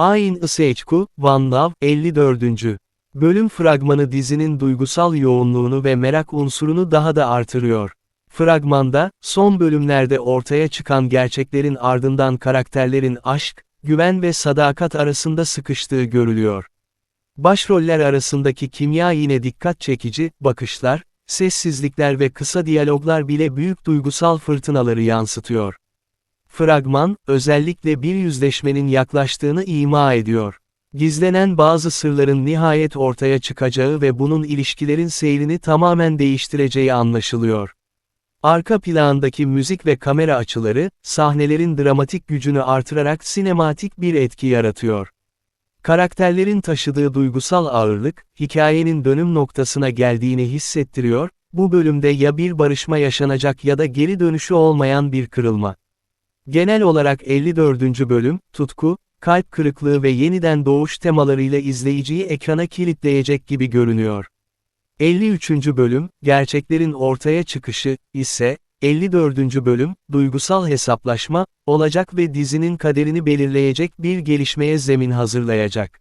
Ayn Iseçku, One Love, 54. Bölüm fragmanı dizinin duygusal yoğunluğunu ve merak unsurunu daha da artırıyor. Fragmanda, son bölümlerde ortaya çıkan gerçeklerin ardından karakterlerin aşk, güven ve sadakat arasında sıkıştığı görülüyor. Başroller arasındaki kimya yine dikkat çekici, bakışlar, sessizlikler ve kısa diyaloglar bile büyük duygusal fırtınaları yansıtıyor. Fragman, özellikle bir yüzleşmenin yaklaştığını ima ediyor. Gizlenen bazı sırların nihayet ortaya çıkacağı ve bunun ilişkilerin seyrini tamamen değiştireceği anlaşılıyor. Arka plandaki müzik ve kamera açıları, sahnelerin dramatik gücünü artırarak sinematik bir etki yaratıyor. Karakterlerin taşıdığı duygusal ağırlık, hikayenin dönüm noktasına geldiğini hissettiriyor, bu bölümde ya bir barışma yaşanacak ya da geri dönüşü olmayan bir kırılma. Genel olarak 54. bölüm, tutku, kalp kırıklığı ve yeniden doğuş temalarıyla izleyiciyi ekrana kilitleyecek gibi görünüyor. 53. bölüm, gerçeklerin ortaya çıkışı, ise, 54. bölüm, duygusal hesaplaşma, olacak ve dizinin kaderini belirleyecek bir gelişmeye zemin hazırlayacak.